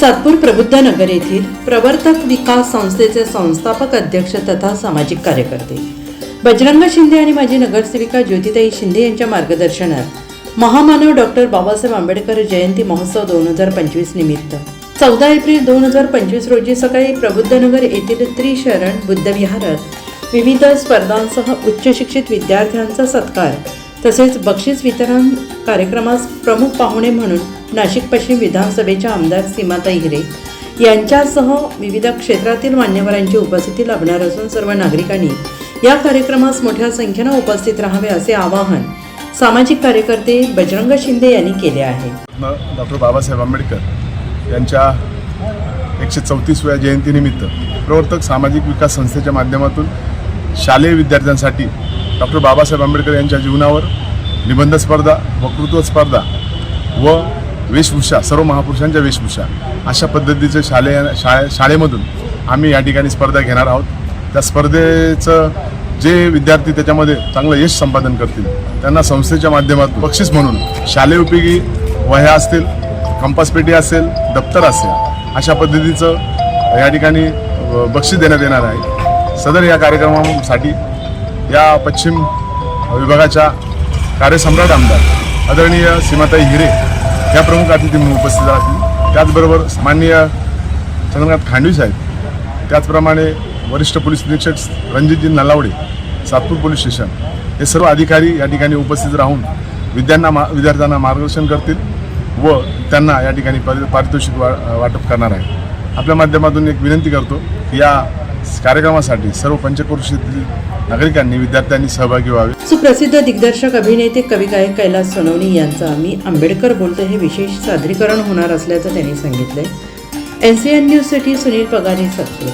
सातपूर प्रबुद्ध नगर येथील प्रवर्तक विकास संस्थेचे संस्थापक अध्यक्ष तथा सामाजिक कार्यकर्ते. बजरंग शिंदे आणि माजी नगरसेविका ज्योतिताई शिंदे यांच्या मार्गदर्शनात महामानव डॉक्टर बाबासाहेब आंबेडकर जयंती महोत्सव दोन हजार पंचवीस निमित्त. चौदा एप्रिल दोन हजार पंचवीस रोजी सकाळी प्रबुद्धनगर येथील त्रिशरण बुद्धविहारात विविध स्पर्धांसह उच्च शिक्षित विद्यार्थ्यांचा सत्कार तसेच बक्षीस वितरण कार्यक्रमास प्रमुख पाहुणे म्हणून नाशिक पश्चिम विधानसभेच्या आमदार सीमाताई हिरे यांच्यासह विविध क्षेत्रातील मान्यवरांची उपस्थिती लाभणार असून सर्व नागरिकांनी या कार्यक्रमास मोठ्या संख्येनं उपस्थित राहावे असे आवाहन सामाजिक कार्यकर्ते बजरंग शिंदे यांनी केले आहे. डॉक्टर बाबासाहेब आंबेडकर यांच्या एकशे चौतीसव्या जयंतीनिमित्त प्रवर्तक सामाजिक विकास संस्थेच्या माध्यमातून शालेय विद्यार्थ्यांसाठी डॉक्टर बाबासाहेब आंबेडकर यांच्या जीवनावर निबंध स्पर्धा वक्तृत्व स्पर्धा व वेशभूषा सर्व महापुरुषांच्या वेशभूषा अशा पद्धतीचे शालेय शाळे शाळेमधून आम्ही या ठिकाणी स्पर्धा घेणार आहोत. त्या स्पर्धेचं जे विद्यार्थी त्याच्यामध्ये चांगलं यश संपादन करतील त्यांना संस्थेच्या माध्यमातून बक्षीस म्हणून शालेय उपयोगी वह्या असतील कंपासपेटी असेल दप्तर असेल अशा पद्धतीचं या ठिकाणी बक्षीस देण्यात येणार आहे. सदर या कार्यक्रमासाठी या पश्चिम विभागाच्या कार्यसम्राट आमदार आदरणीय सीमाताई हिरे या प्रमुख अतिथी म्हणून उपस्थित राहतील. त्याचबरोबर माननीय चंद्रकांत खांडवी साहेब त्याचप्रमाणे वरिष्ठ पोलीस निरीक्षक रणजितजी नलावडे सातपूर पोलीस स्टेशन हे सर्व अधिकारी या ठिकाणी उपस्थित राहून विद्यांना मा विद्यार्थ्यांना मार्गदर्शन करतील व त्यांना या ठिकाणी पारि पारितोषिक वा वाटप करणार आहे आपल्या माध्यमातून एक विनंती करतो की या कार्यक्रमासाठी सर्व पंचक्रोशीतील नागरिकांनी विद्यार्थ्यांनी सहभागी व्हावे. सुप्रसिद्ध दिग्दर्शक अभिनेते कवी गायक कैलास सोनवणी यांचा मी आंबेडकर बोलतो हे विशेष सादरीकरण होणार असल्याचं त्यांनी सांगितलंय. एन सी एन न्यूजसाठी सुनील पगारे सातपूर